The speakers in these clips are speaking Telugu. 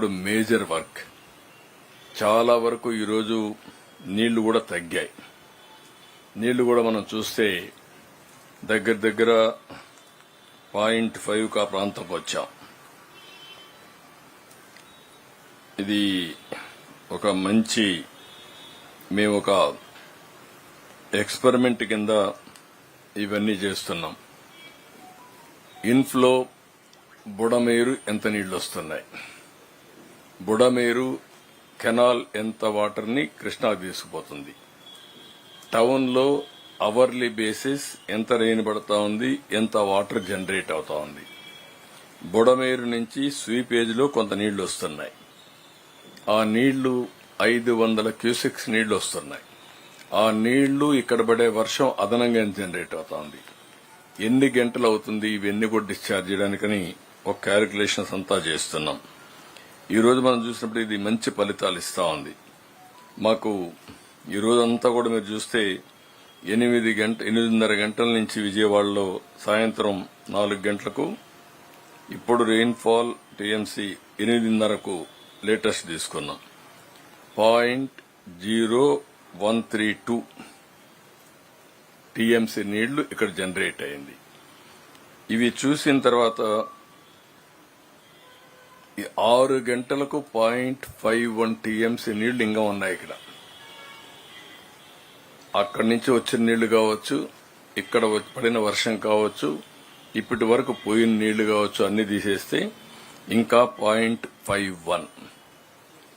ఇప్పుడు మేజర్ వర్క్. చాలా వరకు ఈరోజు నీళ్ళు కూడా తగ్గాయి. నీళ్ళు కూడా మనం చూస్తే దగ్గర దగ్గర పాయింట్ ఫైవ్ కా ప్రాంతం వచ్చాం. ఇది ఒక మంచి మేము ఒక ఎక్స్పెరిమెంట్ కింద ఇవన్నీ చేస్తున్నాం. ఇన్ఫ్లో బుడమేరు ఎంత నీళ్ళు వస్తున్నాయి? బుడమేరు కెనాల్ ఎంత వాటర్ని కృష్ణా తీసుకుపోతుంది. టౌన్లో అవర్లీ బేసిస్ ఎంత రెయిన్ పడతా ఉంది ఎంత వాటర్ జనరేట్ అవుతా ఉంది. బుడమేరు నుంచి స్వీపేజ్లో కొంత నీళ్ళు వస్తున్నాయి. ఆ నీళ్ళు ఐదు వందల క్యూసెక్స్ నీళ్ళు వస్తున్నాయి. ఆ నీళ్ళు ఇక్కడ పడే వర్షం అదనంగా జనరేట్ అవుతా ఉంది? ఎన్ని గంటలు అవుతుంది? ఇవన్నీ కూడా డిశ్చార్జ్ చేయడానికని ఒక క్యాలిక్యులేషన్స్ అంతా చేస్తున్నాం. ఈ రోజు మనం చూసినప్పుడు ఇది మంచి ఫలితాలు ఇస్తా ఉంది. మాకు ఈ కూడా మీరు చూస్తే ఎనిమిది గంట ఎనిమిదిన్నర గంటల నుంచి విజయవాడలో సాయంత్రం నాలుగు గంటలకు ఇప్పుడు రెయిన్ఫాల్ టీఎంసీ ఎనిమిదిన్నరకు లేటెస్ట్ తీసుకున్నాం. Point zero one three two TMC నీళ్ళు ఇక్కడ జనరేట్ అయింది. ఇవి చూసిన తర్వాత ఆరు గంటలకు పాయింట్ ఫైవ్ వన్ టీఎంసీ నీళ్ళు ఇంకా ఉన్నాయి ఇక్కడ. అక్కడి నుంచి వచ్చిన నీళ్ళు కావచ్చు ఇక్కడ పడిన వర్షం కావచ్చు ఇప్పటి వరకు పోయిన నీళ్ళు కావచ్చు అన్ని తీసేస్తే ఇంకా పాయింట్ ఫైవ్ వన్.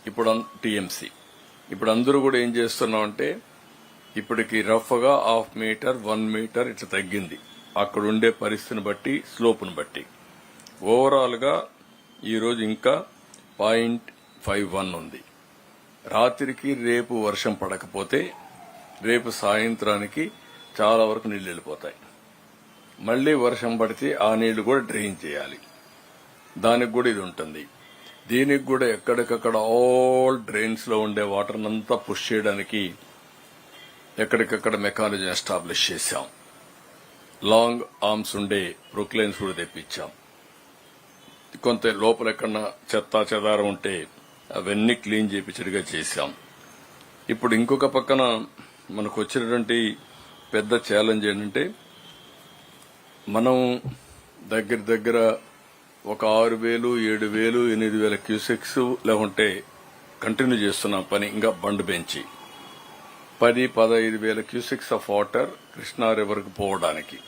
ఇప్పుడు టీఎంసీ. ఇప్పుడు అందరూ కూడా ఏం చేస్తున్నాం అంటే ఇప్పటికి రఫ్గా హాఫ్ మీటర్ వన్ మీటర్ ఇట్లా తగ్గింది. అక్కడ ఉండే పరిస్థితిని బట్టి స్లోప్ను బట్టి. ఓవరాల్గా ఈరోజు ఇంకా పాయింట్ ఫైవ్ వన్ ఉంది. రాత్రికి రేపు వర్షం పడకపోతే రేపు సాయంత్రానికి చాలా వరకు నీళ్ళు వెళ్ళిపోతాయి. మళ్ళీ వర్షం పడితే ఆ నీళ్ళు కూడా డ్రైన్ చేయాలి. దానికి కూడా ఇది ఉంటుంది. దీనికి కూడా ఎక్కడికక్కడ ఆల్ డ్రైన్స్లో ఉండే వాటర్ అంతా పుష్ చేయడానికి ఎక్కడికక్కడ మెకానిజం ఎస్టాబ్లిష్ చేశాం. లాంగ్ ఆర్మ్స్ ఉండే ప్రొక్లైన్స్ కూడా తెప్పించాం. కొంత లోపల ఎక్కడన్నా చెత్త చెదారం ఉంటే అవన్నీ క్లీన్ చేపించడిగా చేశాం. ఇప్పుడు ఇంకొక పక్కన మనకు వచ్చినటువంటి పెద్ద ఛాలెంజ్ ఏంటంటే మనం దగ్గర దగ్గర ఒక ఆరు వేలు ఏడు వేలు ఎనిమిది వేల క్యూసెక్స్ లేకుంటే కంటిన్యూ చేస్తున్నాం పని ఇంకా బండు పెంచి పది పదహైదు వేల క్యూసెక్స్ ఆఫ్ వాటర్ కృష్ణా రివర్కి పోవడానికి.